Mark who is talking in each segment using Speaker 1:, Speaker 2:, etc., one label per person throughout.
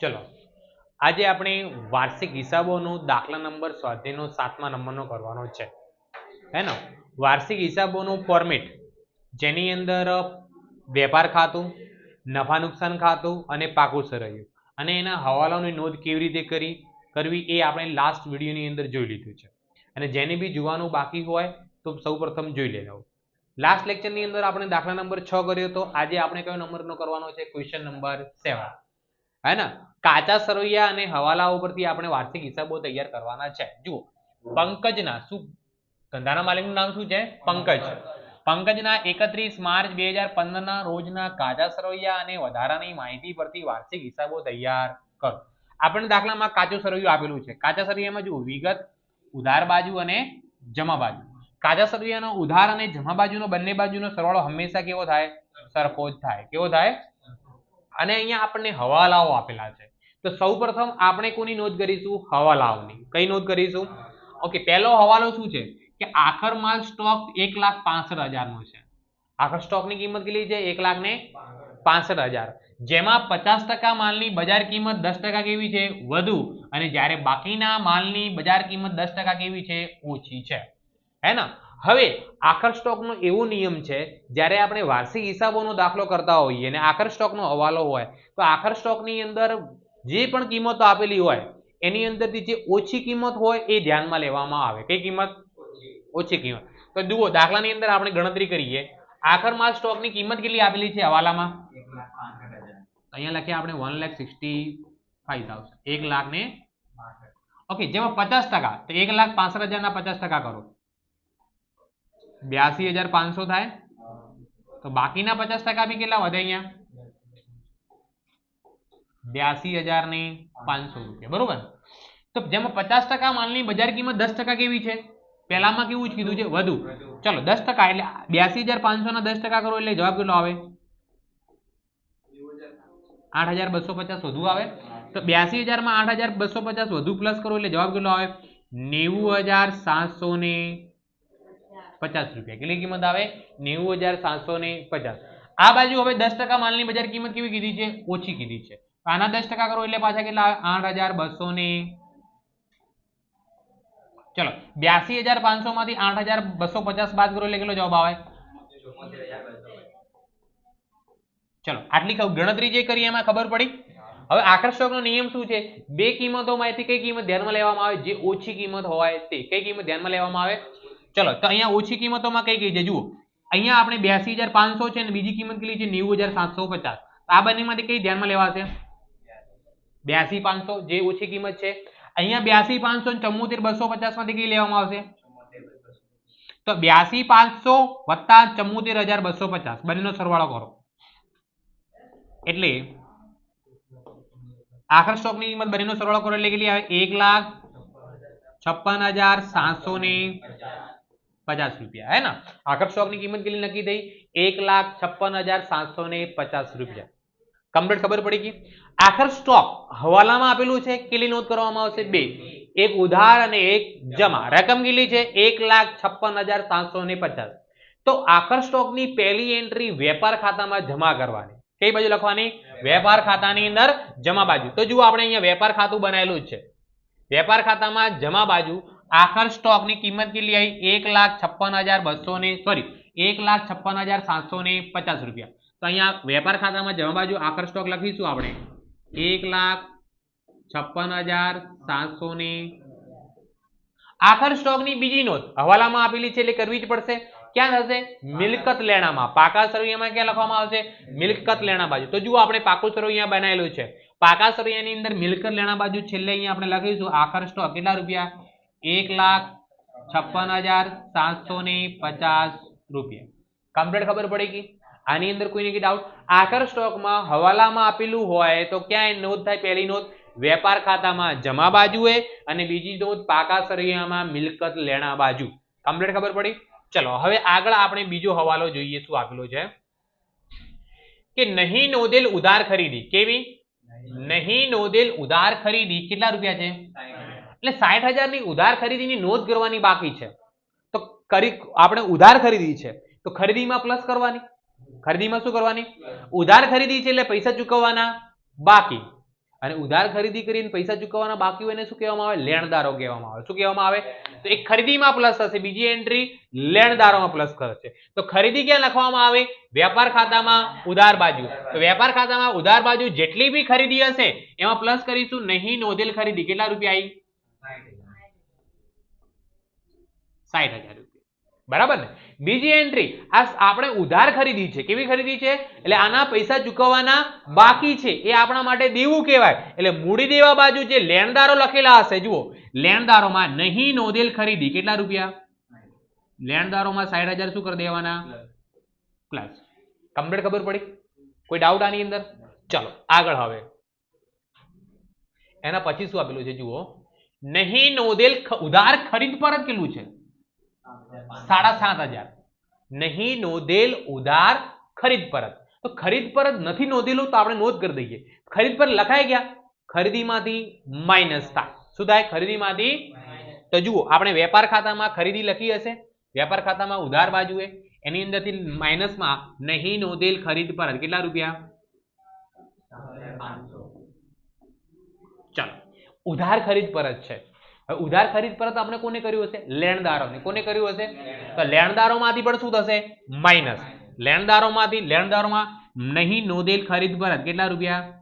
Speaker 1: ચલો. આજે આપણે વાર્ષિક હિસાબોનો દાખલા નંબર સ્વાધ્યાયનો સાતમા નંબરનો કરવાનો છે. હે ને? વાર્ષિક હિસાબોનું ફોર્મેટ જેની અંદર વેપાર ખાતું, નફા નુકસાન ખાતું અને પાકું સરહ્યું અને એના હવાલાની નોંધ કેવી રીતે કરી? કરવી એ આપણે લાસ્ટ વિડીયોની અંદર જોઈ લીધું છે. અને જેને બી જોવાનું બાકી હોય તો સૌપ્રથમ જોઈ લેજો. લાસ્ટ લેક્ચરની અંદર આપણે દાખલા નંબર છ કર્યો તો આજે આપણે કયો નંબરનો કરવાનો છે? ક્વેશ્ચન નંબર સેવન હે ને કાચા સરવૈયા અને હવાલા ઉપરથી આપણે વાર્ષિક હિસાબો તૈયાર કરવાના છે. જુઓ, પંકજના શું ધંધાના માલિકનું નામ શું છે? પંકજ. પંકજના એકત્રીસ માર્ચ બે હજાર પંદરના રોજના કાચા સરવૈયા અને વધારાની માહિતી પરથી વાર્ષિક હિસાબો તૈયાર કરો. આપણને દાખલામાં કાચું સરવૈયું આપેલું છે. કાચા સરવૈયામાં જુઓ, વિગત, ઉધાર બાજુ અને જમા બાજુ. કાચા સરવૈયાનો ઉધાર અને જમા બાજુનો બંને બાજુનો સરવાળો હંમેશા કેવો થાય? સરખો જ થાય. કેવો થાય? અને અહીંયા આપણને હવાલાઓ આપેલા છે. તો સૌપ્રથમ આપણે કોની નોંધ કરીશું? હવાલાઓની. કઈ નોંધ કરીશું? ઓકે, પહેલો હવાલો શું છે? કે આખર માલ સ્ટોક એક લાખ પાસઠ હજારનો છે. આખર સ્ટોકની કિંમત કેટલી છે? એક લાખ ને પાસઠ હજાર. જેમાં પચાસ ટકા માલની બજાર કિંમત દસ ટકા કેવી છે? વધુ. અને જ્યારે બાકીના માલની બજાર કિંમત દસ ટકા કેવી છે? ઓછી છે. હે ને? હવે, આખર સ્ટોકનો એવો નિયમ છે, જ્યારે આપણે વાર્ષિક હિસાબોનો દાખલો કરતા હોઈએ અને આખર સ્ટોકનો હવાલો હોય, તો આખર સ્ટોકની અંદર જે પણ કિંમતો આપેલી હોય, એની અંદરથી જે ઓછી કિંમત હોય એ ધ્યાનમાં લેવામાં આવે. કઈ કિંમત? ઓછી કિંમત. તો જુઓ, દાખલાની અંદર આપણે ગણતરી કરીએ. આખર માલ સ્ટોકની કિંમત કેટલી આપેલી છે હવાલામાં? અહીંયા લખીએ આપણે one lakh sixty five thousand એક લાખ ને ઓકે જેમાં પચાસ ટકા, તો એક લાખ પાસઠ હજારના પચાસ ટકા કરો. બ્યાસી હજાર પાંચસો થાય? તો બાકીના પચાસ ટકા બી કેટલા વધે અહીંયા? બ્યાસી હજાર ને પાંચસો રૂપિયા, બરોબર? તો જેમાં પચાસ ટકા માલની બજાર કિંમત દસ ટકા કેવી છે? પહેલામાં કેવું જ કીધું છે? વધુ. ચલો, દસ ટકા એટલે બ્યાસી હજાર પાંચસો ના દસ ટકા કરો એટલે જવાબ કેટલો આવે? આઠ હજાર બસો પચાસ વધુ આવે. તો બ્યાસી હજારમાં આઠ હજાર બસો પચાસ વધુ પ્લસ કરો એટલે જવાબ કેટલો આવે? નેવું હજાર સાતસો ને પચાસ રૂપિયા. કેટલી કિંમત આવે? નેવું હજાર સાતસો ને પચાસ. આ બાજુ હવે દસ ટકા માલની બજાર કિંમત કેવી કીધી છે? ઓછી કીધી છે. આના દસ ટકા કરો એટલે પાછા કેટલા આઠ હજાર બસો ને. ચલો, બ્યાસી હજાર પાંચસો માંથી આઠ હજાર બસો પચાસ બાદ કરો એટલે કેટલો જવાબ આવે? ચલો, આટલી ગણતરી જે કરી એમાં ખબર પડી? હવે આકર્ષકનો નિયમ શું છે? બે કિંમતોમાંથી કઈ કિંમત ધ્યાનમાં લેવામાં આવે? જે ઓછી કિંમત હોય તે. કઈ કિંમત ધ્યાનમાં લેવામાં આવે? ચલો, તો અહીંયા ઓછી કિંમતોમાં કઈ કઈ છે જુઓ, અહીંયા આપણે બ્યાસી હજાર પાંચસો છે અને બીજી કિંમત કેટલી છે? નેવું હજાર સાતસો પચાસ. આ બંનેમાંથી કઈ ધ્યાનમાં લેવાશે? બ્યાસી પાંચસો, જે ઓછી કિંમત છે. અહીંયા બ્યાસી પાંચસો ચુમ્મોતેર બસો પચાસમાંથી કઈ લેવામાં આવશે? તો બ્યાસી પાંચસો વત્તા ચુમ્મોતેર હજાર બસો પચાસ. બંનેનો સરવાળો કરો. એટલે આખર સ્ટોકની કિંમત બંનેનો સરવાળો કરો એટલે કેટલી આવે? એક લાખ છપ્પન હજાર સાતસો ને પચાસ રૂપિયા स्टॉक की આખર સ્ટોકની કિંમત કેટલી નક્કી થઈ? એક લાખ છપ્પન હજાર सौ ने પચાસ રૂપિયા. કમ્પ્લીટ ખબર પડી ગઈ? આખર સ્ટોક હવાલામાં આપેલું છે, કેટલી નોંધ કરવામાં આવશે? બે. એક ઉધાર અને એક જમા. રકમ કેટલી છે? એક લાખ છપ્પન હજાર સાતસો ને પચાસ. તો આખર સ્ટોકની પહેલી એન્ટ્રી વેપાર ખાતામાં જમા કરવાની. કઈ બાજુ લખવાની? વેપાર ખાતાની અંદર જમા બાજુ. તો જુઓ, આપણે અહીંયા વેપાર ખાતું બનાવેલું જ છે. વેપાર ખાતામાં જમા બાજુ આખર સ્ટોકની કિંમત કેટલી આવી? એક લાખ છપ્પન હજાર બસો ને સોરી એક લાખ છપ્પન હજાર સાતસો ને પચાસ રૂપિયા. તો અહીંયા વેપાર ખાતામાં જમા બાજુ આખર સ્ટોક લખીશું આપણે. એક લાખ છપ્પન હજાર સાતસો ને. આખર સ્ટોકની બીજી નોંધ હવાલામાં આપેલી છે એટલે કરવી જ પડશે. ક્યાં થશે? મિલકત લેણામાં. પાકા સરવૈયામાં ક્યાં લખવામાં આવશે? મિલકત લેણા બાજુ. તો જુઓ આપણે પાકું સરવૈયા બનાવેલું છે. પાકા સરવૈયાની અંદર મિલકત લેણા બાજુ છેલ્લે અહીંયા આપણે લખીશું આખર સ્ટોક કેટલા રૂપિયા? એક લાખ છપ્પન હજાર સાતસો ને પચાસ રૂપિયા. કમ્પ્લીટ ખબર પડી ગઈ? આની અંદર કોઈને કઈ ડાઉટ આખર સ્ટોકમાં હવાલામાં આપેલું હોય તો ક્યાં નોંધ થાય? પહેલી નોંધ વેપાર ખાતામાં જમા બાજુએ અને બીજી નોંધ પાકા સરવૈયામાં મિલકત લેણા બાજુ. કમ્પ્લીટ ખબર પડી? ચલો હવે આગળ આપણે બીજો હવાલો જોઈએ શું આપેલો છે. કે નહીં નોંધેલ ઉધાર ખરીદી. કેવી? નહીં નોંધેલ ઉધાર ખરીદી. કેટલા રૂપિયા છે? એટલે સાઠ હજારની ઉધાર ખરીદીની નોંધ કરવાની બાકી છે. તો કરી, આપણે ઉધાર ખરીદી છે. તો ખરીદીમાં પ્લસ કરવાની? ખરીદીમાં શું કરવાની? ઉધાર ખરીદી છે એટલે પૈસા ચૂકવવાના બાકી. અને ઉધાર ખરીદી કરીને પૈસા ચૂકવવાના બાકી હોય શું કહેવામાં આવે? લેણદારો કહેવામાં આવે. શું કહેવામાં આવે? તો એક ખરીદીમાં પ્લસ થશે, બીજી એન્ટ્રી લેણદારોમાં પ્લસ કરશે તો ખરીદી ક્યાં લખવામાં આવે? વેપાર ખાતામાં ઉધાર બાજુ. તો વેપાર ખાતામાં ઉધાર બાજુ જેટલી બી ખરીદી હશે, એમાં પ્લસ કરીશું, નહીં નોંધેલ ખરીદી. કેટલા રૂપિયા આવી સાઠ હજાર રૂપિયા. બરાબર ને? બીજી એન્ટ્રી આ આપણે ઉધાર ખરીદી છે. કેવી ખરીદી છે? એટલે આના પૈસા ચૂકવવાના બાકી છે. એ આપણા માટે દેવું કહેવાય. એટલે મૂડી દેવા બાજુ જે લેણદારો લખેલા હશે જુઓ. લેણદારોમાં નહીં નોંધેલ ખરીદી. કેટલા રૂપિયા? લેણદારોમાં સાઠ હજાર શું કરી દેવાના? પ્લસ કમ્પ્લીટ ખબર પડી? કોઈ ડાઉટ આની અંદર? ચલો આગળ હવે. એના પછી શું આપેલું છે જુઓ. નહીં નોંધેલ ઉધાર ખરીદ પર જ કેટલું છે? સાડા સાત હજાર. નહીં નોંધેલ ઉધાર ખરીદ પરત તો ખરીદ પરત નથી નોંધેલું તો આપણે નોંધ કરી દઈએ. ખરીદ પર લખાઈ ગયા. ખરીદીમાંથી માઇનસ થાય. શું થાય? ખરીદીમાંથી તો જુઓ આપણે વેપાર ખાતામાં ખરીદી લખી હશે. વેપાર ખાતામાં ઉધાર બાજુએ. એની અંદરથી માઇનસમાં નહીં નોંધેલ ખરીદ પરત કેટલા રૂપિયા? ઉધાર ખરીદ પરત છે. હવે ઉધાર ખરીદ પરત આપણે કોને કર્યું હશે? લેણદારોને. કોને કર્યું હશે? તો લેણદારોમાંથી પણ શું થશે? માઇનસ લેણદારોમાંથી, લેણદારોમાં નહીં નોંધેલ ખરીદ પરત કેટલા રૂપિયા?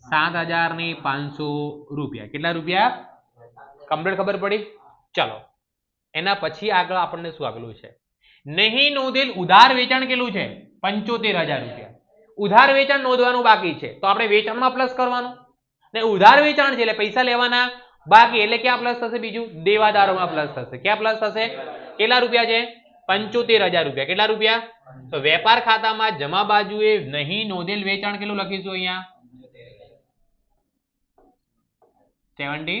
Speaker 1: સાત હજાર ને પાંચસો રૂપિયા. કેટલા રૂપિયા? કમ્પ્લીટ ખબર પડી? ચલો. એના પછી આગળ આપણને શું આપેલું છે? નહીં નોંધેલ ઉધાર વેચાણ કેટલું છે? પંચોતેર હજાર રૂપિયા. ઉધાર વેચાણ નોંધવાનું બાકી છે. તો આપણે વેચાણમાં પ્લસ કરવાનું. ને ઉધાર વેચાણ છે એટલે પૈસા લેવાના. બાકી એટલે ક્યાં પ્લસ થશે બીજું? દેવાદારોમાં પ્લસ થશે. ક્યાં પ્લસ થશે? કેટલા રૂપિયા છે? પંચોતેર હજાર રૂપિયા. કેટલા રૂપિયા? તો વેપાર ખાતામાં જમા બાજુએ નહીં નોંધેલ વેચાણ કેટલું લખીશું અહીંયા? સેવન્ટી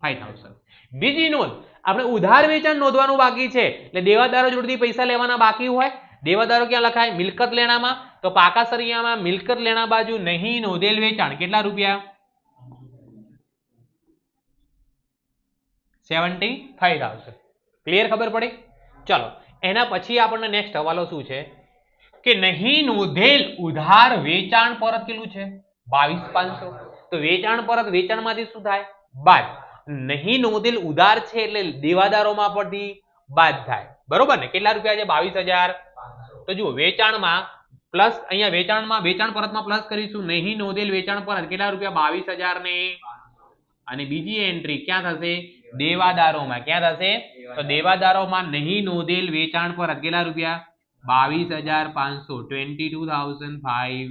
Speaker 1: ફાઈવ થાઉઝન્ડ બીજી નોંધ, આપણે ઉધાર વેચાણ નોંધવાનું બાકી છે. એટલે દેવાદારો જોડથી પૈસા લેવાના બાકી હોય. દેવાદારો ક્યાં લખાય? મિલકત લેણામાં. તો પાકા સરિયામાં મિલકત લેણા બાજુ નહીં નોંધેલ વેચાણ. કેટલા રૂપિયા? સેવન્ટી ફાઈવ થાઉઝન્ડ ક્લિયર ખબર પડી? ચલો, એના પછી આપણને નેક્સ્ટ હવાલો શું છે? કે નહીં નોંધેલ ઉધાર વેચાણ પરત કેટલું છે? બાવીસ પાંચસો. તો વેચાણ પરત વેચાણમાંથી શું થાય? બાદ. નહીં નોંધેલ ઉધાર છે એટલે દેવાદારોમાં પરથી બાદ થાય. બરોબર ને? કેટલા રૂપિયા છે? બાવીસ હજાર. તો જુઓ, વેચાણમાં પ્લસ અહીંયા વેચાણમાં, વેચાણ પરતમાં પ્લસ કરીશું. નહીં નોંધેલ વેચાણ પરત. કેટલા રૂપિયા? બાવીસ હજાર ને અને બીજી એન્ટ્રી ક્યાં થશે? દેવાદારોમાં. ક્યાં થશે? તો દેવાદારોમાં નહીં નોંધેલ વેચાણ પર કેટલા રૂપિયા બાવીસ હજાર પાંચસો. Twenty two thousand five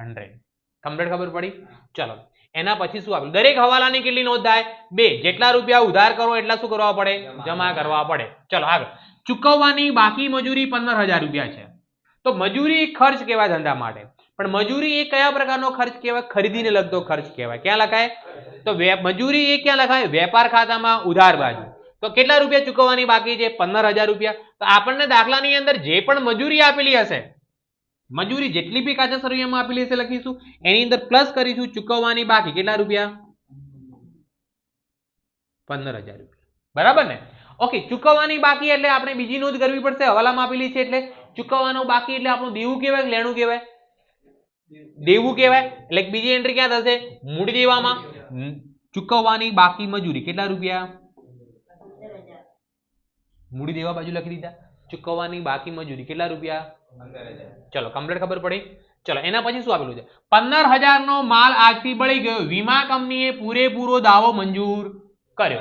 Speaker 1: hundred complete ખબર પડી? ચલો. એના પછી શું આપ્યું દરેક હવાલાની કેટલી નોંધ થાય? બે. જેટલા રૂપિયા ઉધાર કરો એટલા શું કરવા પડે? જમા કરવા પડે. ચલો આગળ. ચૂકવવાની બાકી મજૂરી પંદર હજાર રૂપિયા છે. તો મજૂરી ખર્ચ કેવા ધંધા માટે? પણ મજૂરી એ કયા પ્રકારનો ખર્ચ કહેવાય? ખરીદીને લગતો ખર્ચ કહેવાય. ક્યાં લખાય? તો મજૂરી એ ક્યાં લખાય? વેપાર ખાતામાં ઉધાર બાજુ. તો કેટલા રૂપિયા ચૂકવવાની બાકી છે? પંદર હજાર રૂપિયા. તો આપણને દાખલાની અંદર જે પણ મજૂરી આપેલી હશે, મજૂરી જેટલી બી કાચા સરવૈયામાં આપેલી હશે લખીશું, એની અંદર પ્લસ કરીશું, ચૂકવવાની બાકી કેટલા રૂપિયા? પંદર હજાર રૂપિયા. બરાબર ને? ઓકે ચૂકવવાની બાકી એટલે આપણે બીજી નોંધ કરવી પડશે. હવાલામાં આપેલી છે એટલે ચૂકવવાનું બાકી એટલે આપણું દેવું કહેવાય લેણું કહેવાય. દેવું કહેવાય? એટલે બીજી એન્ટ્રી ક્યાં થશે? મૂડી દેવામાં. ચૂકવવાની બાકી મજૂરી. કેટલા રૂપિયા? મૂડી દેવા બાજુ લખી દીધા. ચૂકવવાની બાકી મજૂરી. કેટલા રૂપિયા? ચલો કમ્પ્લીટ ખબર પડી? ચલો, એના પછી શું આપેલું છે? પંદર હજારનો માલ આજથી બળી ગયો. વીમા કંપનીએ પૂરેપૂરો દાવો મંજૂર કર્યો.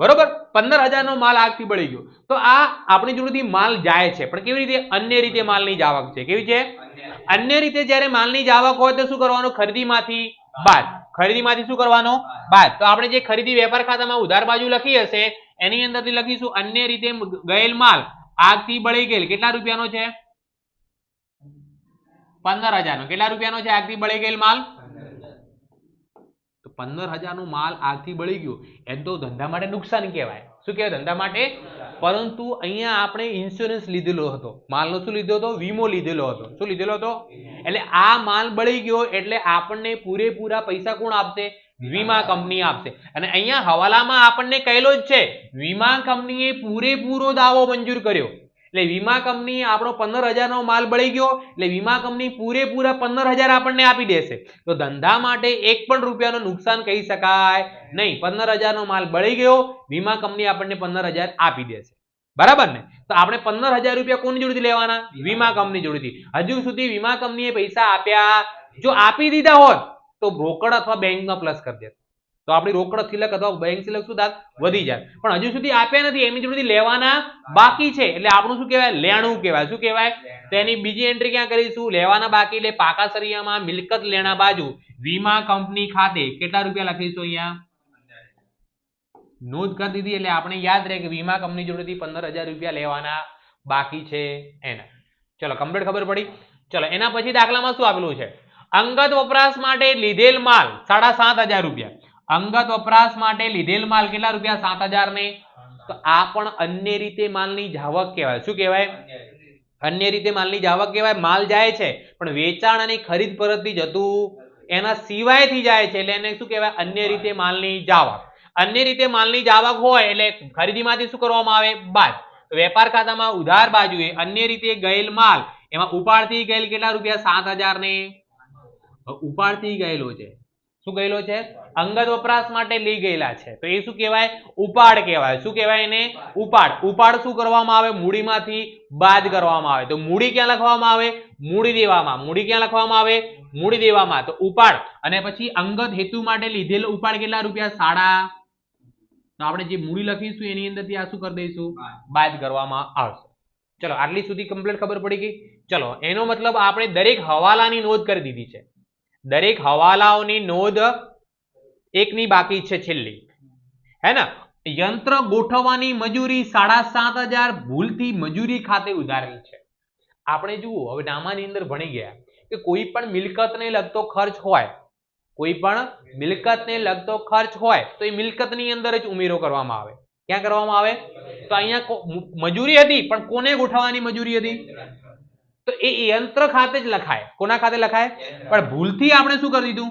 Speaker 1: બરોબર? પંદર હજારનો માલ આગથી બળી ગયો. તો આ આપણી જોડેથી માલ જાય છે. પણ કેવી રીતે? અન્ય રીતે માલની જાવક છે. કેવી છે? અન્ય રીતે જ્યારે માલની આવક હોય તો શું કરવાનું? ખરીદીમાંથી બાદ. ખરીદીમાંથી શું કરવાનો? બાદ. તો આપણે જે ખરીદી વેપાર ખાતામાં ઉધાર બાજુ લખી હશે, એની અંદરથી લખીશું, અન્ય રીતે ગયેલ માલ આગથી બળી ગયેલ. કેટલા રૂપિયાનો છે? પંદર હજારનો કેટલા રૂપિયાનો છે? આગથી બળી ગયેલ માલ? તો પંદર હજારનું માલ આગથી બળી ગયું. એમ તો ધંધા માટે નુકસાન કહેવાય. શું કહેવાય? ધંધા માટે? પરંતુ અહીંયા આપણે ઇન્સ્યોરન્સ લીધેલો હતો. માલનો શું લીધો હતો? વીમો લીધેલો હતો. શું લીધેલો હતો? એટલે આ માલ બળી ગયો એટલે આપણને પૂરેપૂરા પૈસા કોણ આપશે? વીમા કંપની આપશે. અને અહીંયા હવાલામાં આપણને કહેલો જ છે, વીમા કંપનીએ પૂરેપૂરો દાવો મંજૂર કર્યો. એટલે વીમા કંપની આપણો પંદર હજારનો માલ બળી ગયો, એટલે વીમા કંપની પૂરેપૂરા પંદર હજાર આપણને આપી દેશે. તો ધંધા માટે એક પણ રૂપિયાનું નુકસાન કહી શકાય નહીં. પંદર હજારનો માલ બળી ગયો, વીમા કંપની આપણને પંદર હજાર આપી દેશે. બરાબર ને? તો આપણે પંદર હજાર રૂપિયા કોની જોડેથી લેવાના? વીમા કંપની જોડેથી. હજુ સુધી વીમા કંપનીએ પૈસા આપ્યા. જો આપી દીધા હોત, તો બ્રોકર અથવા બેંકમાં પ્લસ કરી દેત. તો આપણી રોકડ સિલક અથવા બેંક સિલક શું થાત વધી જાય. પણ હજુ સુધી આપ્યા નથી, એમની જોડેથી લેવાના બાકી છે. એટલે આપણું શું કહેવાય? લેણું કહેવાય. શું કહેવાય? તેની બીજી એન્ટ્રી ક્યાં કરીશું? લેવાના બાકી. એટલે પાકા સરિયામાં મિલકત લેણા બાજુ વીમા કંપની ખાતે કેટલા રૂપિયા લખીશું અહીંયા? નોંધ કરી દીધી. એટલે આપણે યાદ રહે કે વીમા કંપની જોડેથી પંદર હજાર રૂપિયા લેવાના બાકી છે એના. ચલો કમ્પ્લીટ ખબર પડી? ચલો, એના પછી દાખલામાં શું આપેલું છે? અંગત વપરાશ માટે લીધેલ માલ સાડા સાત હજાર રૂપિયા. અંગત વપરાશ માટે લીધેલ માલ કેટલા રૂપિયા? સાત હજાર ને તો આ પણ અન્ય રીતે માલની જાવક કહેવાય. શું કહેવાય? અન્ય રીતે માલની જાવક કહેવાય. માલ જાય છે પણ વેચાણ અને ખરીદ પરતથી જતું એના સિવાયથી જાય છે એટલે એને શું કહેવાય? અન્ય રીતે માલની જાવક અન્ય રીતે માલની જાવક હોય એટલે ખરીદીમાંથી શું કરવામાં આવે? બાદ. વેપાર ખાતામાં ઉધાર બાજુએ અન્ય રીતે ગયેલ માલ એમાં ઉપાડથી ગયેલ કેટલા રૂપિયા? સાત હજાર. ને ઉપાડથી ગયેલો છે. શું ગયેલો છે? અંગત વપરાશ માટે લઈ ગયેલા છે. તો એ શું કહેવાય? ઉપાડ કહેવાય. શું કહેવાય એને? ઉપાડ. ઉપાડ શું કરવામાં આવે? મૂડીમાંથી બાદ કરવામાં આવે. તો મૂડી ક્યાં લખવામાં આવે? મૂડી દેવામાં. મૂડી ક્યાં લખવામાં આવે? મૂડી દેવામાં. તો ઉપાડ. અને પછી અંગત હેતુ માટે લીધેલો ઉપાડ કેટલા રૂપિયા? સાડા તો આપણે જે મૂડી લખીશું એની અંદરથી આ શું કરી દઈશું? બાદ કરવામાં આવશે. ચલો, આટલી સુધી કમ્પ્લીટ ખબર પડી ગઈ? ચલો, એનો મતલબ આપણે દરેક હવાલાની નોંધ કરી દીધી છે. દરેક હવાલાઓની નોંધ એકની બાકી છે છેલ્લી. હે ને યંત્ર ગોઠવવાની મજૂરી સાડા સાત હજાર ભૂલથી મજૂરી ખાતે ઉધારેલ છે. આપણે જુઓ, હવે નામાની અંદર ભણી ગયા કે કોઈ પણ મિલકતને લગતો ખર્ચ હોય, કોઈ પણ મિલકતને લગતો ખર્ચ હોય, તો એ મિલકતની અંદર જ ઉમેરો કરવામાં આવે. ક્યાં કરવામાં આવે? તો અહીંયા મજૂરી હતી, પણ કોને ગોઠવવાની મજૂરી હતી? તો એ યંત્ર ખાતે જ લખાય. કોના ખાતે લખાય? પણ ભૂલથી આપણે શું કરી દીધું?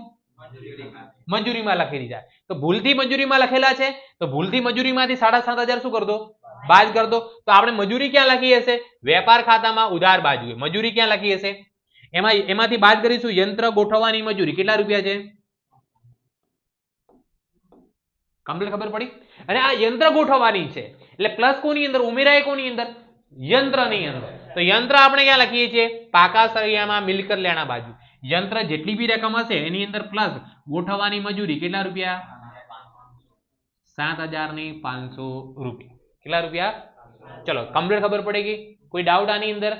Speaker 1: મજૂરીમાં લખી દીધા તો ભૂલથી મજૂરીમાં લખેલા છે? તો ભૂલથી મજૂરીમાંથી સાડા સાત હજાર શું કર બાદ કર તો આપણે મજૂરી ક્યાં લખી હશે? વેપાર ખાતામાં ઉધાર બાજુએ. મજૂરી ક્યાં લખી હશે? એમાં, એમાંથી બાદ કરીશું. યંત્ર ગોઠવવાની મજૂરી. કેટલા રૂપિયા છે? કમ્પ્લીટ ખબર પડી? અને આ યંત્ર ગોઠવવાની છે. એટલે પ્લસ કોની અંદર? ઉમેરાય કોની અંદર? યંત્રની અંદર. તો યંત્ર આપણે ક્યાં લખીએ છીએ? પાકા સળિયામાં મિલકત લેણા બાજુ. યંત્ર જેટલી બી રકમ હશે, એની અંદર પ્લસ ગોઠવવાની મજૂરી કેટલા રૂપિયા? સાત હજાર ને પાંચસો રૂપિયા. કેટલા રૂપિયા? ચલો કમ્પ્લીટ ખબર પડી ગઈ કોઈ ડાઉટ આની અંદર?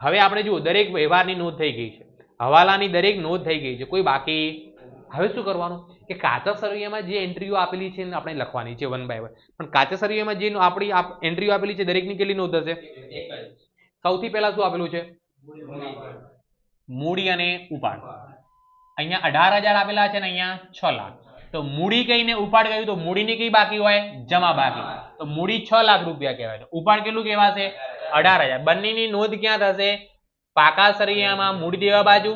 Speaker 1: હવે આપણે જુઓ, દરેક વ્યવહારની નોંધ થઈ ગઈ છે. હવાલાની દરેક નોંધ થઈ ગઈ છે. કોઈ બાકી? હવે શું કરવાનું? કે કાચા સરવૈયામાં જે એન્ટ્રીઓ આપેલી છે આપણે લખવાની છે વન બાય વન પણ કાચા સરવૈયામાં જે આપણી એન્ટ્રીઓ આપેલી છે, દરેકની કેટલી નોંધ હશે? સૌથી પહેલા શું આપેલું છે? મૂડી અને ઉપાડ. અહીંયા અઢાર હજાર આપેલા છે ને અહીંયા છ લાખ. તો મૂડી કહીને ઉપાડ ગયું તો મૂડીની કઈ બાકી હોય? જમા બાકી. તો મૂડી છ લાખ રૂપિયા કહેવાય. ઉપાડ કેટલું કહેવાશે? અઢાર હજાર. બંનેની નોંધ ક્યાં થશે? પાકા સરિયામાં મૂડી દેવા બાજુ?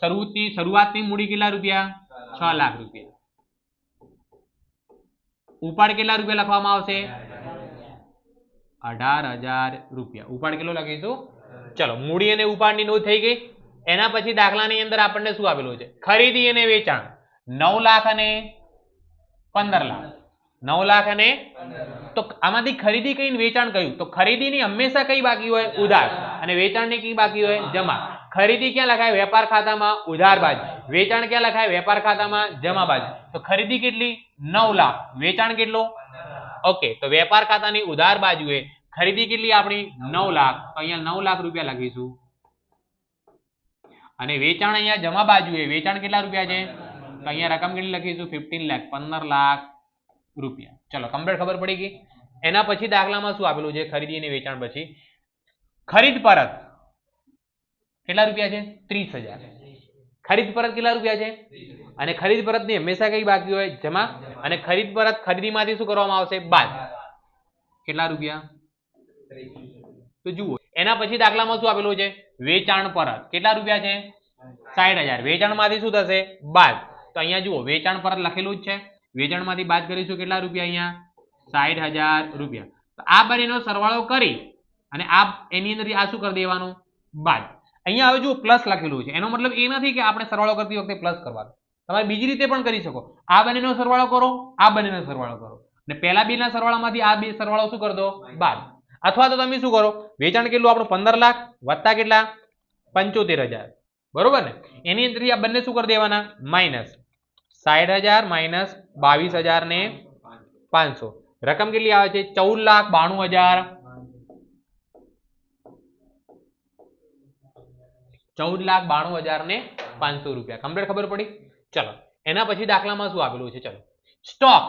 Speaker 1: શરૂથી શરૂઆતની મૂડી કેટલા રૂપિયા? છ લાખ રૂપિયા. ઉપાડ કેટલા રૂપિયા લખવામાં આવશે? અઢાર હજાર રૂપિયા. ઉપાડ કેટલો લખીશું? ચલો, મૂડી અને ઉપાડની નોંધ થઈ ગઈ. એના પછી દાખલાની અંદર આપણને શું આપેલું છે? ખરીદી અને વેચાણ. નવ લાખ અને પંદર લાખ. નવ લાખ અને તો આમાંથી ખરીદી કઈ વેચાણ કયું તો ખરીદીની હંમેશા કઈ બાકી હોય? ઉધાર. અને વેચાણની કઈ બાકી હોય? જમા. ખરીદી ક્યાં લખાય? વેપાર ખાતામાં ઉધાર બાજુ. વેચાણ ક્યાં લખાય? વેપાર ખાતામાં જમા બાજુ. તો ખરીદી કેટલી? નવ લાખ. વેચાણ કેટલું? ઓકે. તો વેપાર ખાતાની ઉધાર બાજુએ ખરીદી કેટલી આપણી? નવ લાખ. તો અહીંયા નવ લાખ રૂપિયા લખીશું. અને વેચાણ અહીંયા જમા બાજુએ વેચાણ કેટલા રૂપિયા છે? તો અહીંયા રકમ કેટલી લખીશું? ફિફ્ટીન લાખ પંદર લાખ રૂપિયા. ચલો કમ્પ્લેટ ખબર પડી ગઈ? એના પછી દાખલામાં શું આપેલું છે? ખરીદી અને વેચાણ પછી. ખરીદ પરત કેટલા રૂપિયા છે? ત્રીસ હજાર. ખરીદ પરત કેટલા રૂપિયા છે? અને ખરીદ પરતની હંમેશા કઈ બાકી હોય? જમા. અને ખરીદ પરત ખરીદીમાંથી શું કરવામાં આવશે? બાદ. કેટલા રૂપિયા? તો જુઓ. એના પછી દાખલામાં શું આપેલું છે? વેચાણ પરત. કેટલા રૂપિયા છે? સાઠ હજાર. વેચાણમાંથી શું થશે? બાદ. તો અહીંયા જુઓ, વેચાણ પરત લખેલું જ છે. વેચાણમાંથી બાદ કરીશું કેટલા રૂપિયા અહીંયા? સાઠ હજાર રૂપિયા. આ બંનેનો સરવાળો કરી અને આ એની અંદર આ શું કરી દેવાનું? બાદ. અહીંયા હવે જુઓ પ્લસ લખેલું છે. એનો મતલબ એ નથી કે આપણે સરવાળો કરતી વખતે પ્લસ કરવાનો. તમારે બીજી રીતે પણ કરી શકો. આ બંનેનો સરવાળો કરો, આ બંનેનો સરવાળો કરો. અને પહેલા બેના સરવાળામાંથી આ બે સરવાળો શું કરી દો? બાદ. અથવા તો તમે શું કરો? વેચાણ કેટલું? આપણું પંદર લાખ વત્તા કેટલા? પંચોતેર હજાર. બરોબર ને? એની અંદરથી આ બંને શું કરી દેવાના? માઇનસ સાઠ હજાર માઇનસ બાવીસ હજાર ને પાંચસો. રકમ કેટલી આવે છે? ચૌદ લાખ બાણું હજાર. ચૌદ લાખ બાણું હજાર ને પાંચસો રૂપિયા. કમ્પ્લીટ ખબર પડી? ચલો. એના પછી દાખલામાં શું આપેલું છે? ચલો. સ્ટોક.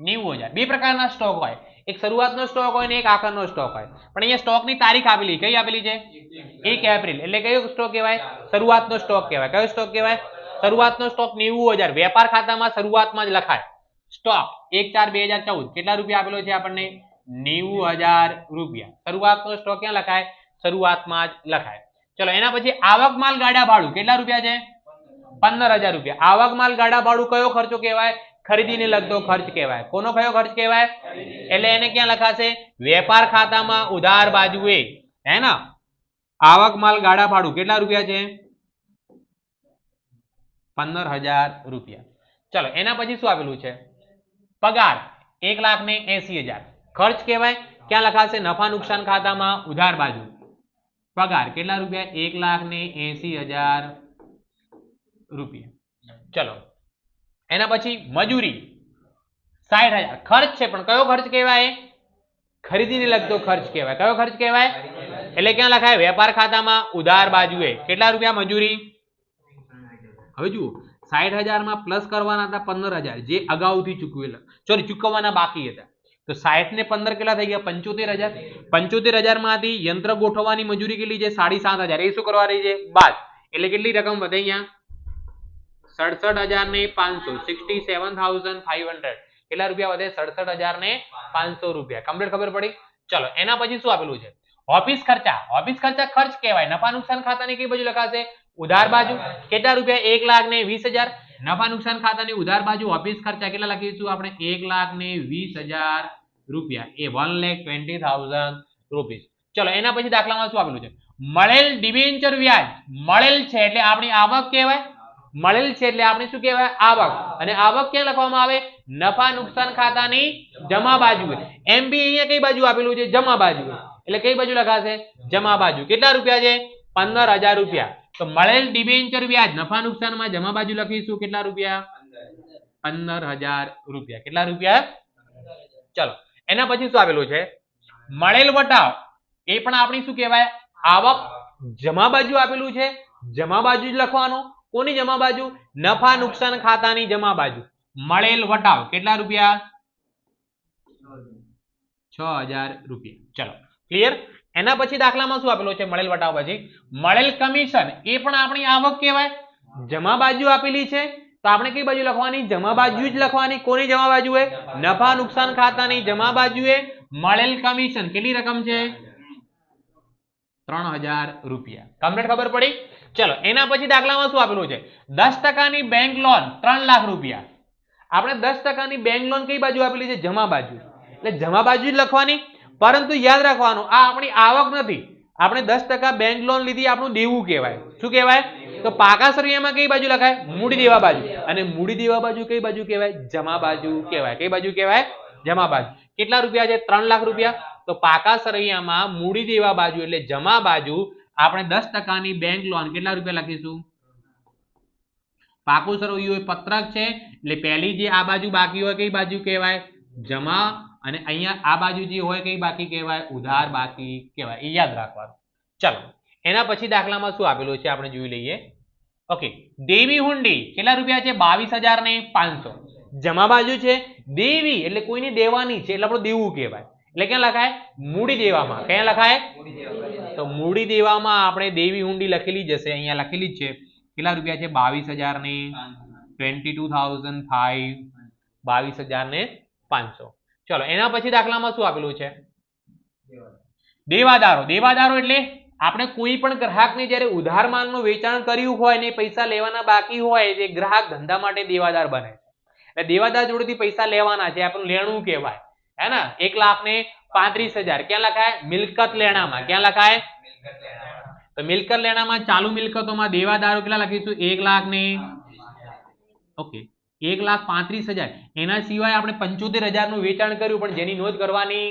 Speaker 1: નેવું હજાર. બે પ્રકારના સ્ટોક હોય. એક શરૂઆતનો સ્ટોક હોય ને એક આખરનો સ્ટોક હોય. પણ અહીંયા સ્ટોકની તારીખ આપેલી, કઈ આપેલી છે? એક એપ્રિલ. એટલે કયો સ્ટોક કહેવાય? શરૂઆતનો સ્ટોક કહેવાય. કયો સ્ટોક કહેવાય? શરૂઆતનો સ્ટોક નેવું હજાર. વેપાર ખાતામાં શરૂઆતમાં જ લખાય. સ્ટોક એક ચાર બે હજાર ચૌદ. કેટલા રૂપિયા આપેલો છે આપણને? નેવું હજાર રૂપિયા. શરૂઆતનો સ્ટોક ક્યાં લખાય? શરૂઆતમાં જ લખાય. ચલો, એના પછી આવક માલ ગાડા ભાડું કેટલા રૂપિયા છે? પંદર હજાર રૂપિયા. આવક માલ ગાડા ભાડું કયો ખર્ચો કહેવાય? ખરીદીને લગતો ખર્ચ કહેવાય. કોનો કયો ખર્ચ કહેવાય? એટલે એને ક્યાં લખાશે? વેપાર ખાતામાં ઉધાર બાજુએ. હે ને? આવક માલ ગાડા ભાડું કેટલા રૂપિયા છે? પંદર હજાર રૂપિયા. ચલો, એના પછી શું આપેલું છે? પગાર, એક લાખ ને એસી હજાર. ખર્ચ કહેવાય. ક્યાં લખાશે? નફા નુકસાન ખાતામાં ઉધાર બાજુ. પગાર, કેટલા રૂપિયા? એક લાખ ને એસી હજાર રૂપિયા. ચલો એના પછી મજૂરી. સાઠ હજાર. ખર્ચ છે, પણ કયો ખર્ચ કહેવાય? ખરીદીને લગતો ખર્ચ કહેવાય. કયો ખર્ચ કહેવાય? એટલે ક્યાં લખાય? વેપાર ખાતામાં ઉધાર બાજુએ. કેટલા રૂપિયા મજૂરી? હવે જુઓ. સાઠ હજારમાં પ્લસ કરવાના હતા પંદર હજાર. જે અગાઉથી ચૂકવેલા. સોરી, ચૂકવવાના બાકી હતા. તો સાઠ ને પંદર કેટલા થઈ ગયા? પંચોતેર હજાર. પંચોતેર હજારમાંથી યંત્ર ગોઠવવાની મજૂરી કેટલી છે? સાડી સાત હજાર. એ શું કરવાની છે? બાદ. એટલે કેટલી રકમ વધે અહીંયા? સડસઠ હજાર ને પાંચસો sixty seven thousand five hundred કેટલા રૂપિયા વધે? સડસઠ હજાર ને પાંચસો રૂપિયા. કમ્પ્લીટ ખબર પડી? ચલો, એના નુકસાન કેટલા લાખ ને ઉધાર બાજુ ઓફિસ ખર્ચા કેટલા લખીશું આપણે? એક લાખ ને વીસ હજાર રૂપિયા. એ one lakh twenty thousand rupees ચલો, એના પછી દાખલામાં શું આપેલું છે? મળેલ ડિબેન્ચર વ્યાજ. મળેલ છે એટલે આપણી આવક કહેવાય. મળેલ છે એટલે આપણે શું કહેવાય? આવક. અને આવક ક્યાં લખવામાં આવે? નફા નુકસાન ખાતાની જમા બાજુ એમ અહીંયા કઈ બાજુ આપેલું છે? જમા બાજુ એટલે કઈ બાજુ લખાશે? જમા બાજુ. કેટલા રૂપિયા છે? પંદર હજાર રૂપિયા. તો મળેલ ડિબેન્ચર વ્યાજ નફા નુકસાનમાં જમા બાજુ લખીશું. કેટલા રૂપિયા? પંદર હજાર રૂપિયા. કેટલા રૂપિયા? ચલો. એના પછી શું આપેલું છે? મળેલ વટાવ. એ પણ આપણી શું કહેવાય? આવક જમા બાજુ આપેલું છે. જમા બાજુ જ લખવાનું. કોની જમા બાજુ? નફા નુકસાન ખાતાની જમા બાજુ. મળેલ વટાવ કેટલા રૂપિયા? છ હજાર રૂપિયા. ચલો ક્લિયર એના પછી દાખલામાં શું આપેલો છે મળેલ વટાવ પછી? મળેલ કમિશન, એ પણ આપણી આવક કહેવાય. જમા બાજુ આપેલી છે, તો આપણે કઈ બાજુ લખવાની? જમા બાજુ જ લખવાની. કોની જમા બાજુએ? નફા નુકસાન ખાતાની જમા બાજુએ. મળેલ કમિશન કેટલી રકમ છે? ત્રણ હજાર રૂપિયા. કમ્પ્લીટ ખબર પડી? ચલો, એના પછી દાખલામાં શું આપેલું છે? દસ ટકાની બેંક લોન ત્રણ લાખ રૂપિયા. આપણે દસ ટકાની બેંક લોન કઈ બાજુ આપેલી છે? જમા બાજુ. એટલે જમા બાજુ જ લખવાની. પરંતુ યાદ રાખવાનું, આ આપણી આવક નથી. આપણે દસ ટકા બેંક લોન લીધી, આપણું દેવું કહેવાય. શું કહેવાય? તો પાકા સરિયામાં કઈ બાજુ લખાય? મૂડી દેવા બાજુ. અને મૂડી દેવા બાજુ કઈ બાજુ કહેવાય? જમા બાજુ કહેવાય. કઈ બાજુ કહેવાય? જમા બાજુ. કેટલા રૂપિયા છે? ત્રણ લાખ રૂપિયા. તો પાકા સરૈયામાં મૂડી દેવા બાજુ એટલે જમા બાજુ આપણે દસ ટકાની બેંક લોન કેટલા રૂપિયા લખીશું? પાકું એ પત્રક છે, એટલે પહેલી જે આ બાજુ બાકી હોય કઈ બાજુ કહેવાય? જમા અને અહીંયા આ બાજુ જે હોય કઈ બાકી કહેવાય? ઉધાર બાકી કહેવાય, એ યાદ રાખવાનું. ચલો, એના પછી દાખલામાં શું આપેલું છે આપણે જોઈ લઈએ. ઓકે, દેવી હુંડી કેટલા રૂપિયા છે? બાવીસ હજાર ને પાંચસો. જમા બાજુ છે, દેવી એટલે કોઈને દેવાની છે, એટલે આપણું દેવું કહેવાય. એટલે ક્યાં લખાય? મૂડી દેવામાં. ક્યાં લખાય? તો મૂડી દેવામાં આપણે દેવી હુંડી લખેલી જશે અહીંયા લખેલી જ છે. કેટલા રૂપિયા છે? બાવીસ હજાર ને ટ્વેન્ટી ટુ થાઉઝન્ડ ફાઈવ. બાવીસ હજાર ને પાંચસો. ચલો એના પછી દાખલામાં શું આપેલું છે? દેવાદારો. દેવાદારો એટલે આપણે કોઈ પણ ગ્રાહકને જ્યારે ઉધાર માલનું વેચાણ કર્યું હોય ને પૈસા લેવાના બાકી હોય તે ગ્રાહક ધંધા માટે દેવાદાર બને એટલે દેવાદાર જોડેથી પૈસા લેવાના છે. આપણું લેણું કહેવાય. હે हजार એક લાખ है પાંત્રીસ હજાર. ક્યાં લખાય? મિલકત લેણામાં. ક્યાં લખાય? તો મિલકત લેણામાં ચાલુ મિલકતોમાં દેવાદારો કેટલા લખીશું? એક લાખ ને ઓકે. એક લાખ પાંત્રીસ હજાર. એના સિવાય આપણે પંચોતેર હજારનું વેચાણ કર્યું, પણ જેની નોંધ કરવાની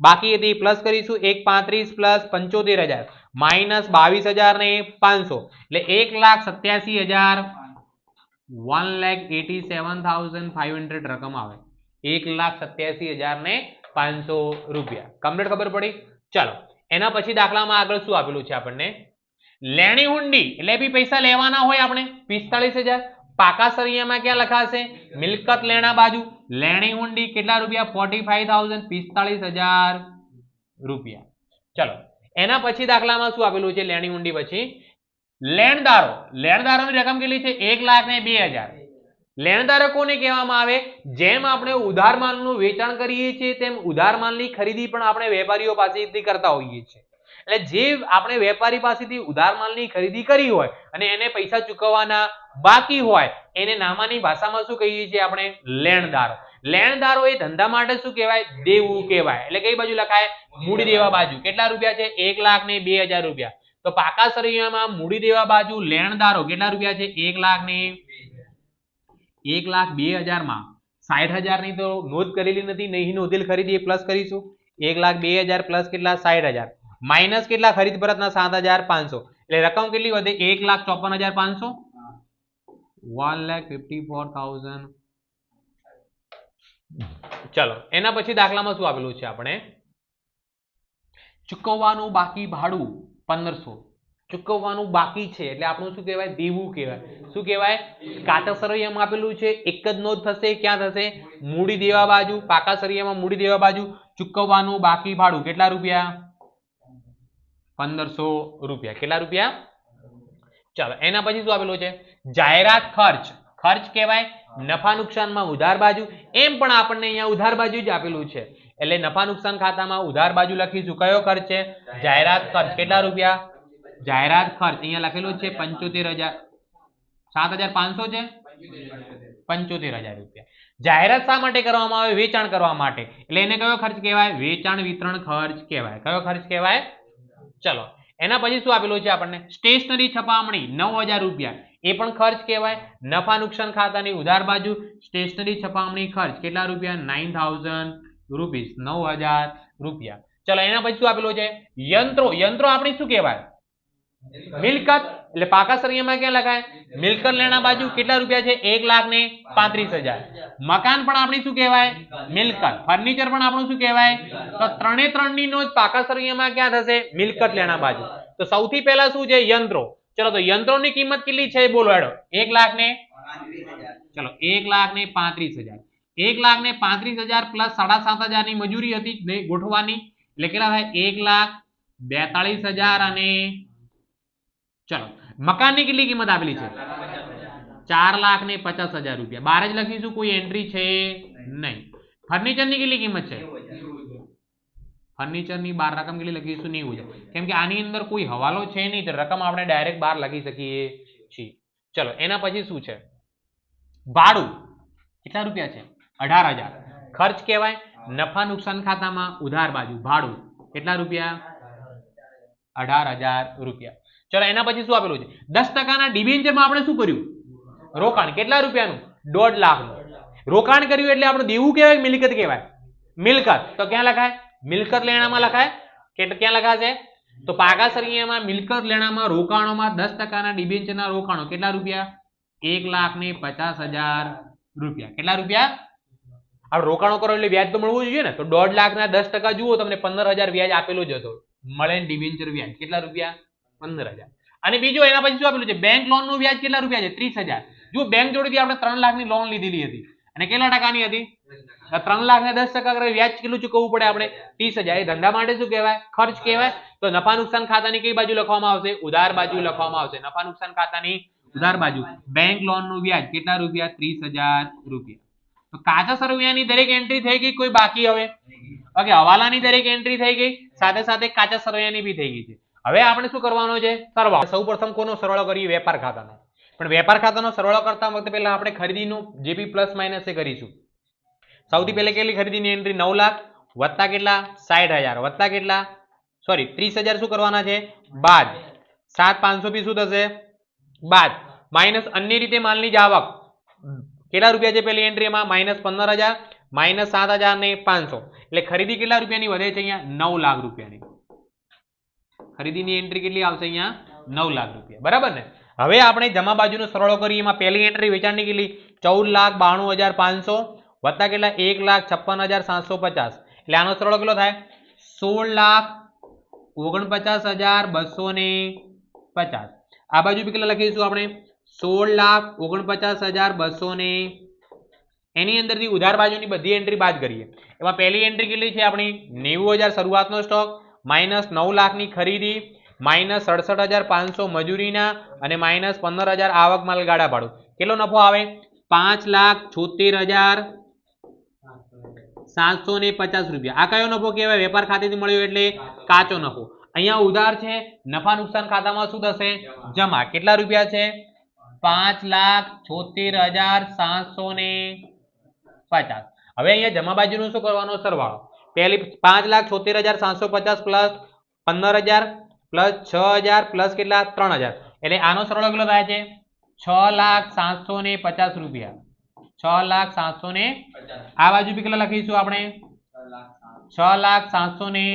Speaker 1: બાકી હતી, પ્લસ કરીશું એક પાંત્રીસ પ્લસ પંચોતેર હજાર. માઇનસ બાવીસ હજાર ને પાંચસો. એટલે એક લાખ સત્યાસી હજાર one lakh eighty seven thousand five hundred રકમ આવે. એક લાખ સત્યાસી હજાર ને પાંચસો રૂપિયા. કમ્પ્લીટ ખબર પડી? ચાલો, એના પછી દાખલામાં આગળ શું આપેલું છે આપણને? લેણી હુંડી, એટલે બી પૈસા લેવાના હોય આપણે, પિસ્તાળીસ હજાર. પાકા સરિયામાં ક્યાં લખાશે? મિલકત લેણા બાજુ. લેણી હુંડી કેટલા રૂપિયા? ફોર્ટી ફાઈવ થાઉઝન્ડ પિસ્તાળીસ હજાર રૂપિયા. ચલો, એના પછી દાખલામાં શું આપેલું છે? લેણી હુંડી પછી. લેણદારો, લેણદારોની રકમ કેટલી છે? એક લાખ ને બે હજાર. લેણદારો કોને કહેવામાં આવે, જેમ આપણે ઉધાર માલનું વેચાણ કરીએ છીએ, તેમ ઉધાર માલની ખરીદી પણ આપણે વેપારીઓ પાસેથી કરતા હોઈએ છીએ. એટલે જે આપણે વેપારી પાસેથી ઉધાર માલની ખરીદી કરી હોય અને એને પૈસા ચૂકવવાના બાકી હોય, એને નામાની ભાષામાં શું કહીએ છીએ આપણે? લેણદારો. લેણદારો એ ધંધા માટે શું કહેવાય? દેવું કહેવાય. એટલે કઈ બાજુ લખાય? મૂડી દેવા બાજુ. કેટલા રૂપિયા છે? એક લાખ ને બે હજાર રૂપિયા. તો પાકા સરિયામાં મૂડી દેવા બાજુ લેણદારો કેટલા રૂપિયા છે? એક લાખ ને એક લાખ બે હજારમાં. સાઠ હજારની તો નોંધ કરેલી નથી, નહીં નોંધેલ ખરીદી પ્લસ કરીશું. એક લાખ બે હજાર પ્લસ કેટલા? સાઠ હજાર. માઇનસ કેટલા? ખરીદ પરતના સાત હજાર પાંચસો. એટલે રકમ કેટલી વધે? એક લાખ ચોપન હજાર પાંચસો? One lakh fifty four thousand ચલો, એના પછી દાખલામાં શું આપેલું છે આપણે? ચૂકવવાનું બાકી ભાડું પંદરસો. ચૂકવવાનું બાકી છે. એટલે આપણું શું કહેવાય? દેવું કહેવાય. શું કહેવાય? કાચા સરવૈયામાં આપેલું છે. એક જ નોંધ થશે. ક્યાં થશે? મૂડી દેવા બાજુ, પાકા સરવૈયામાં મૂડી દેવા બાજુ. ચૂકવવાનું બાકી ભાડું કેટલા રૂપિયા? પંદરસો રૂપિયા. કેટલા રૂપિયા? ચાલો, એના પછી શું આપેલું છે? જાહેરાત ખર્ચ. ખર્ચ કહેવાય નફા નુકસાનમાં ઉધાર બાજુ. એમ પણ આપણને અહીંયા ઉધાર બાજુ જ આપેલું છે. એટલે નફા નુકસાન ખાતામાં ઉધાર બાજુ લખીશું. કયો ખર્ચ છે? જાહેરાત ખર્ચ. કેટલા રૂપિયા? જાહેરાત ખર્ચ, અહીંયા લખેલું છે પંચોતેર હજાર. સાત હજાર પાંચસો છે? પંચોતેર હજાર રૂપિયા. જાહેરાત શા માટે કરવામાં આવે? વેચાણ કરવા માટે. એટલે એને કયો ખર્ચ કહેવાય? વેચાણ વિતરણ ખર્ચ કહેવાય. કયો ખર્ચ કહેવાય? ચલો, એના પછી શું આપેલું છે આપણને? સ્ટેશનરી છપામણી, નવ હજાર રૂપિયા. એ પણ ખર્ચ કહેવાય. નફા નુકસાન ખાતાની ઉધાર બાજુ સ્ટેશનરી છપામણી ખર્ચ કેટલા રૂપિયા? નાઇન થાઉઝન્ડ રૂપીસ નવ હજાર રૂપિયા. ચલો, એના પછી શું આપેલું છે? યંત્રો. યંત્રો આપણી શું કહેવાય? મિલકત, એટલે પાકા સરિયામાં ક્યાં લખાય? મિલકત લેણા બાજુ કેટલા રૂપિયા છે? એક લાખ ને પાંત્રીસ હજાર. મકાન પણ આપણી શું કહેવાય? મિલકત. ફર્નિચર પણ આપણું શું કહેવાય? તો ત્રણે ત્રણની નોંધ પાકા સરિયામાં ક્યાં થશે? મિલકત લેણા બાજુ. તો સૌથી પહેલા શું છે? યંત્રો. ચલો, તો યંત્રોની કિંમત કેટલી છે? બોલો એડો એક લાખ ને ચલો, એક લાખ ને પાંત્રીસ હજાર. એક લાખ ને પાંત્રીસ હજાર પ્લસ સાડા સાત હજારની મજૂરી હતી ગોઠવાની એટલે કેટલા થાય? એક લાખ બેતાળીસ હજાર અને ચલો. મકાનની કેટલી કિંમત આપેલી છે? ચાર લાખ ને પચાસ હજાર રૂપિયા. બાર જ લખીશું, કોઈ એન્ટ્રી છે નહીં. ફર્નિચરની કેટલી કિંમત છે? ફર્નિચરની બાર રકમ કેટલી લખીશું? નેવું હજાર. કેમ કે આની અંદર કોઈ હવાલો છે નહીં રકમ આપણે ડાયરેક્ટ બાર લખી શકીએ છીએ. ચલો, એના પછી શું છે? ભાડું. કેટલા રૂપિયા છે? અઢાર હજાર. ખર્ચ કહેવાય, નફા નુકસાન ખાતામાં ઉધાર બાજુ. ભાડું. કેટલા રૂપિયા? અઢાર હજાર રૂપિયા. ચલો, એના પછી શું આપેલું છે? દસ ટકાના ડિબેન્ચરમાં આપણે શું કર્યું? રોકાણ. કેટલા રૂપિયાનું? દોઢ લાખનું. રોકાણ કર્યું એટલે આપણે દેવું કહેવાય મિલકત કહેવાય? મિલકત. તો ક્યાં લખાય? મિલકત લેણામાં લખાય? કે ક્યાં લખાશે? તો પાકા સરિયામાં મિલકત લેણામાં રોકાણોમાં દસ ટકાના ડિબેન્ચરના રોકાણો કેટલા રૂપિયા? એક લાખ ને પચાસ હજાર રૂપિયા. કેટલા રૂપિયા? આપણે રોકાણો કરો એટલે વ્યાજ તો મળવું જોઈએ ને? તો દોઢ લાખના દસ ટકા જુઓ, તમને પંદર હજાર વ્યાજ આપેલું જ હતો. મળે ડિબેન્ચર વ્યાજ. કેટલા રૂપિયા? પંદર હજાર. અને બીજું એના પછી શું આપેલું છે? બેંક લોનનું વ્યાજ કેટલા રૂપિયા છે? ત્રીસ હજાર. જો બેંક જોડેથી આપણે ત્રણ લાખની લોન લીધેલી હતી. અને કેટલા ટકાની હતી? ત્રણ લાખ ને દસ ટકા વ્યાજ કેટલું ચૂકવવું પડે આપણે? ત્રીસ હજાર. એ ધંધા માટે શું કહેવાય? ખર્ચ કહેવાય. તો નફા નુકસાન ખાતાની કઈ બાજુ લખવામાં આવશે? ઉધાર બાજુ લખવામાં આવશે. નફા નુકસાન ખાતાની ઉધાર બાજુ. બેંક લોનનું વ્યાજ કેટલા રૂપિયા? ત્રીસ હજાર રૂપિયા. તો કાચા સરવૈયાની દરેક એન્ટ્રી થઈ ગઈ કોઈ બાકી હવે? ઓકે હવાલાની દરેક એન્ટ્રી થઈ ગઈ. સાથે સાથે કાચા સરવૈયાની બી થઈ ગઈ છે. હવે આપણે શું કરવાનો છે? સરવાળો સૌ પ્રથમ કોનો સરવાળો કરીએ? વેપાર ખાતાનો. પણ વેપાર ખાતાનો સરવાળો કરતા વખતે પહેલા આપણે ખરીદીનું જે બી પ્લસ માઇનસ એ કરીશું. સૌથી પહેલા કેટલી ખરીદીની એન્ટ્રી નવ લાખ વત્તા કેટલા? સાઠ હજાર. વત્તા કેટલા? સોરી ત્રીસ હજાર શું કરવાના છે? બાદ સાત પાંચસો બી શું થશે? બાદ માઇનસ અન્ય રીતે માલની જ આવક. કેટલા રૂપિયા છે પેલી એન્ટ્રીમાં માઇનસ પંદર હજાર, માઇનસ સાત હજાર ને પાંચસો. એટલે ખરીદી કેટલા રૂપિયાની વધે છે અહીંયા? નવ લાખ રૂપિયાની. ખરીદીની એન્ટ્રી કેટલી આવશે અહીંયા? નવ લાખ રૂપિયા. બરાબર ને? હવે આપણે જમા બાજુનો સરળો કરીએ, એમાં પહેલી એન્ટ્રી વેચાણની કેટલી? ચૌદ લાખ બાણું હજાર પાંચસો વત્તા કેટલા? એક લાખ છપ્પન હજાર સાતસો પચાસ. એટલે આનો સરળો કેટલો થાય? સોળ લાખ ઓગણપચાસ હજાર બસો ને પચાસ. આ બાજુ બી કેટલા લખીશું આપણે? સોળ લાખ ઓગણપચાસ હજાર બસો ને એની અંદરથી ઉધાર બાજુની બધી એન્ટ્રી બાદ કરીએ. એમાં પહેલી એન્ટ્રી કેટલી છે આપણી? નેવું હજાર શરૂઆતનો સ્ટોક માઇનસ નવ લાખની ખરીદી, માઇનસ સડસઠ હજાર પાંચસો મજૂરીના અને માઇનસ પંદર હજાર આવક માલ ગાડા ભાડું. કેટલો નફો આવે? પાંચ લાખ છોતેર હજાર સાતસો ને પચાસ રૂપિયા. આ કયો નફો કહેવાય? વેપાર ખાતેથી મળ્યો એટલે કાચો નફો. અહીંયા ઉધાર છે. નફા નુકસાન ખાતામાં શું થશે? જમા. કેટલા રૂપિયા છે? પાંચ લાખ છોતેર હજાર સાતસો ને પચાસ. હવે અહીંયા જમા બાજુનું શું કરવાનો? સરવાળો. પહેલી પાંચ લાખ છોતેર હજાર સાતસો પચાસ પ્લસ પંદર હજાર પ્લસ છ હજાર પ્લસ કેટલા? ત્રણ હજાર. એટલે આનો સરવાળો કેટલો થાય છે? છ લાખ સાતસો ને પચાસ રૂપિયા. છ લાખ સાતસો ને આ બાજુ બી કેટલા લખીશું આપણે? છ લાખ સાતસો. ને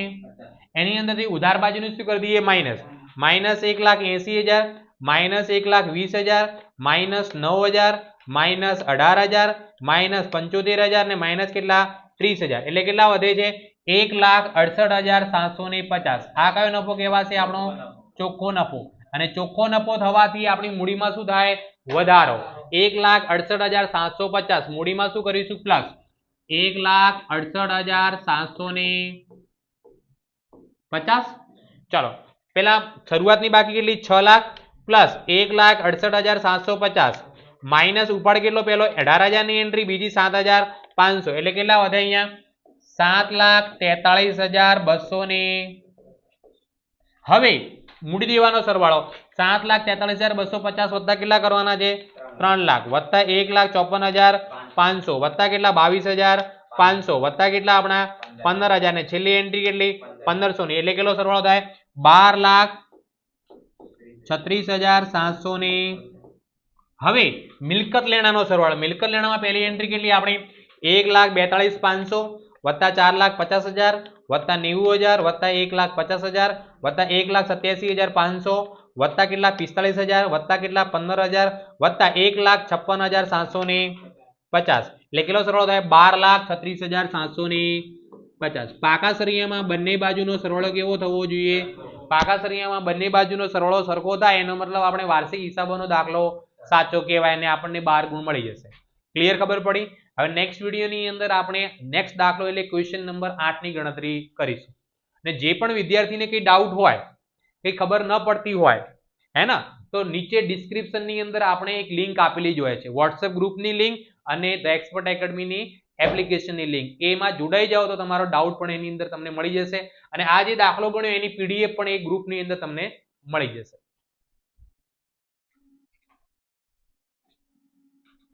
Speaker 1: એની અંદરથી ઉધાર બાજુનું શું કરી દઈએ? માઇનસ. માઇનસ એક લાખ એસી હજાર માઇનસ એક લાખ વીસ હજાર માઇનસ નવ હજાર માઇનસ અઢાર હજાર માઇનસ પંચોતેર હજાર ને માઇનસ કેટલા? ત્રીસ હજાર. એટલે કેટલા વધે છે? એક લાખ અડસઠ હજાર સાતસો ને પચાસ. આ કયો નફો કહેવાશે આપણો? ચોખ્ખો નફો. અને ચોખ્ખો નફો થવાથી આપણી મૂડીમાં શું થાય? વધારો. એક લાખ અડસઠ હજાર સાતસો પચાસ. મૂડીમાં શું કરીશું? પ્લસ એક લાખ અડસઠ હજાર સાતસો ને પચાસ. ચાલો. પેલા શરૂઆતની બાકી કેટલી? છ લાખ પ્લસ એક લાખ અડસઠ હજાર સાતસો પચાસ. માઇનસ ઉપાડ કેટલો? પેલો અઢાર હજારની એન્ટ્રી, બીજી સાત હજાર પાંચસો. એટલે કેટલા વધે અહીંયા? સાત લાખ તેતાળીસ હજાર બસો ને. હવે મૂડી દેવાનો સરવાળો. સાત લાખ તેતાળીસ હજાર બસો પચાસ વત્તા કેટલા કરવાના છે? ત્રણ લાખ. વત્તા એક લાખ ચોપન હજાર પાંચસો. વત્તા કેટલા? બાવીસ હજાર પાંચસો. વત્તા કેટલા આપણા? પંદર હજાર. ને છેલ્લી એન્ટ્રી કેટલી? પંદરસો ની. એટલે કેટલો સરવાળો થાય? બાર લાખ છત્રીસ હજાર સાતસો ને. હવે મિલકત લેણાનો સરવાળો. મિલકત લેણામાં પહેલી એન્ટ્રી કેટલી આપણી? એક લાખ બેતાળીસ પાંચસો વત્તા ચાર લાખ પચાસ હજાર વત્તા નેવું હજાર વત્તા એક લાખ પચાસ હજાર વત્તા એક લાખ સત્યાસી હજાર પાંચસો વત્તા કેટલા પિસ્તાળીસ હજાર વત્તા કેટલા પંદર હજાર વત્તા એક લાખ છપ્પન હજાર સાતસો ને પચાસ. એટલે કેટલો સરવાળો થાય? બાર લાખ છત્રીસ હજાર સાતસો ને પચાસ. પાકા સરિયામાં બંને બાજુનો સરવાળો કેવો થવો જોઈએ? પાકા સરિયામાં બંને બાજુનો સરવાળો સરખો થાય, એનો મતલબ આપણે વાર્ષિક હિસાબોનો દાખલો સાચો કહેવાય અને આપણને બાર ગુણ મળી જશે. ક્લિયર ખબર પડી? હવે નેક્સ્ટ વિડીયોની અંદર આપણે નેક્સ્ટ દાખલો એટલે ક્વેશ્ચન નંબર આઠની ગણતરી કરીશું. અને જે પણ વિદ્યાર્થીને કંઈ ડાઉટ હોય, કંઈ ખબર ન પડતી હોય હે ને તો નીચે ડિસ્ક્રિપ્શનની અંદર આપણે એક લિંક આપેલી જ હોય છે. વોટ્સએપ ગ્રુપની લિંક અને ધ એક્સપર્ટ એકેડમીની એપ્લિકેશનની લિંક એમાં જોડાઈ જાઓ તો તમારો ડાઉટ પણ એની અંદર તમને મળી જશે. અને આ જે દાખલો ગણ્યો એની પીડીએફ પણ એ ગ્રુપની અંદર તમને મળી જશે.